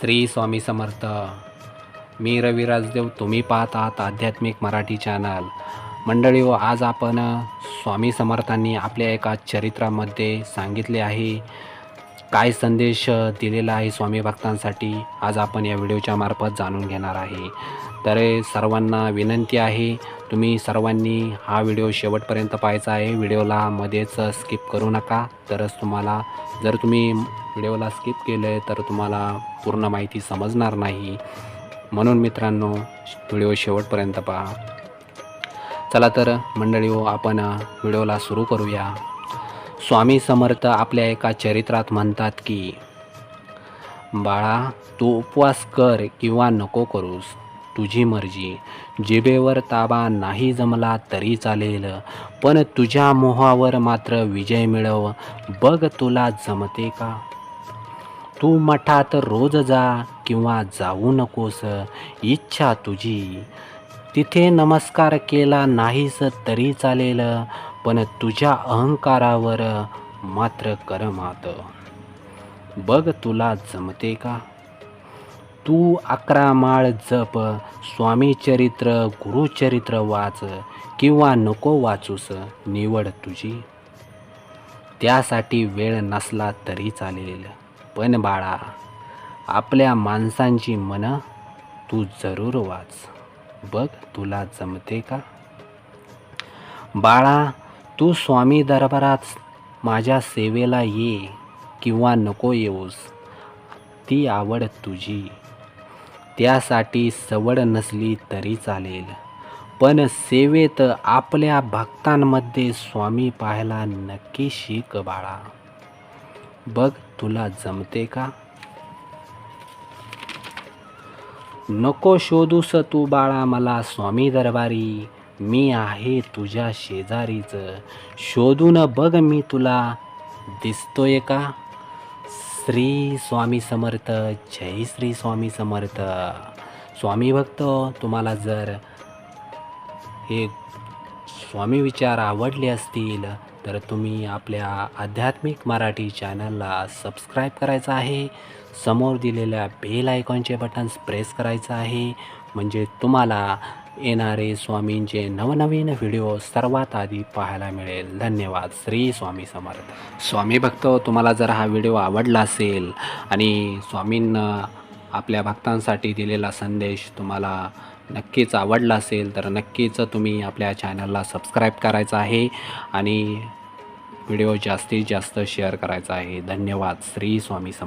श्री स्वामी समर्थ. मी रवी राजदेव तुम्ही पाहत आहात आध्यात्मिक मराठी चॅनल. मंडळी व आज आपण स्वामी समर्थांनी आपल्या एका चरित्रामध्ये सांगितले आहे. काय संदेश दिलेला आहे स्वामी भक्तांसाठी आज आपण या व्हिडिओच्या मार्फत जाणून घेणार आहे. तर सर्वांना विनंती आहे तुम्ही सर्वांनी हा व्हिडिओ शेवटपर्यंत पाहायचा आहे. व्हिडिओला मध्येच स्किप करू नका. तरच तुम्हाला जर तुम्ही व्हिडिओला स्किप केले तर तुम्हाला पूर्ण माहिती समजणार नाही. म्हणून मित्रांनो व्हिडिओ शेवटपर्यंत पहा. चला तर मंडळी हो, आपण व्हिडिओला सुरू करूया. स्वामी समर्थ आपल्या एका चरित्रात म्हणतात की बाळा तू उपवास कर किंवा नको करूस. तुझी मर्जी. जिभेवर ताबा नाही जमला तरी चालेल. पण तुझ्या मोहावर मात्र विजय मिळव. बघ तुला जमते का? तू मठात रोज जा किंवा जाऊ नकोस. इच्छा तुझी. तिथे नमस्कार केला नाहीस तरी चालेल. पण तुझ्या अहंकारावर मात्र कर मात. बघ तुला जमते का? तू अकरा माळ जप स्वामी चरित्र गुरुचरित्र वाच किंवा नको वाचूस निवड तुझी. त्यासाठी वेळ नसला तरी चालेल. पण बाळा आपल्या माणसांची मन तू जरूर वाच. बघ तुला जमते का? बाळा तू स्वामी दरबारात माझ्या सेवेला ये किंवा नको येऊस. ती आवड तुझी. त्यासाठी सवड नसली तरी चालेल. पण सेवेत आपल्या भक्तांमध्ये स्वामी पाहायला नक्की शिक बाळा. बघ तुला जमते का? नको शोधूस तू बाळा मला स्वामी दरबारी. मी आहे तुझ्या शेजारीचं. शोधून बघ मी तुला. दिसतोय का? श्री स्वामी समर्थ जय श्री स्वामी समर्थ. स्वामी भक्त तुम्हाला जर हे स्वामी विचार आवडले असतील तर तुम्ही आपल्या आध्यात्मिक मराठी चॅनलला सबस्क्राईब करायचं आहे. समोर दिलेल्या बेल आयकॉनचे बटन्स प्रेस करायचं आहे. म्हणजे तुम्हाला येणारे स्वामींचे नवनवीन व्हिडिओ सर्वात आधी पाहायला मिळेल. धन्यवाद. श्री स्वामी समर्थ. स्वामी भक्त तुम्हाला जर हा व्हिडिओ आवडला असेल आणि स्वामींना आपल्या भक्तांसाठी दिलेला संदेश तुम्हाला नक्कीच आवडला असेल तर नक्कीच तुम्ही आपल्या चॅनलला सबस्क्राईब करायचं आहे आणि व्हिडिओ जास्तीत जास्त शेअर करायचा आहे. धन्यवाद. श्री स्वामी समर्थ.